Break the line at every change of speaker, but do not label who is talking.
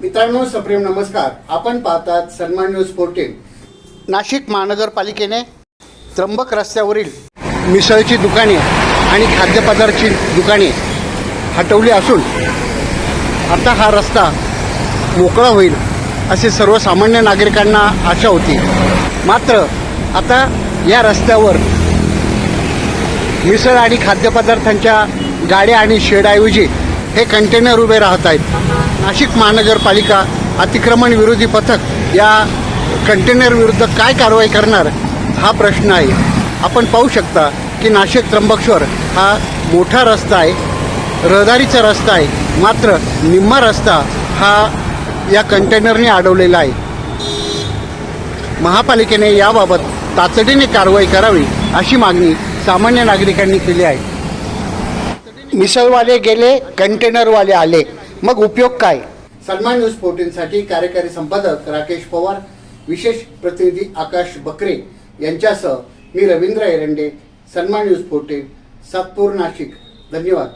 मित्रांनो सप्रेम नमस्कार. आपण पाहतात सन्मान न्यूज फोर्टीन नाशिक महानगरपालिकेने त्र्यंबक रस्त्यावरील मिसळची दुकाने आणि खाद्यपदार्थाची दुकाने हटवली असून आता हा रस्ता मोकळा होईल असे सर्वसामान्य नागरिकांना आशा होती. मात्र आता या रस्त्यावर मिसळ आणि खाद्यपदार्थांच्या गाड्या आणि शेडऐवजी हे कंटेनर उभे राहत आहेत नाशिक महानगरपालिका अतिक्रमण विरोधी पथक या कंटेनर विरुद्ध काय कारवाई करणार हा प्रश्न आहे. आपण पाहू शकता की नाशिक त्र्यंबकेश्वर हा मोठा रस्ता आहे. रहदारीचा रस्ता आहे. मात्र निम्मा रस्ता हा या कंटेनरने अडवलेला आहे. महापालिकेने याबाबत तातडीने कारवाई करावी अशी मागणी सामान्य नागरिकांनी केली आहे. मिसळवाले गेले कंटेनरवाले आले. मग उपयोग काय? सन्मान न्यूज फोर्टीनसाठी कार्यकारी संपादक राकेश पवार विशेष प्रतिनिधी आकाश बकरे यांच्यासह मी रवींद्र एरंडे सन्मान न्यूज फोर्टीन सातपूर नाशिक. धन्यवाद.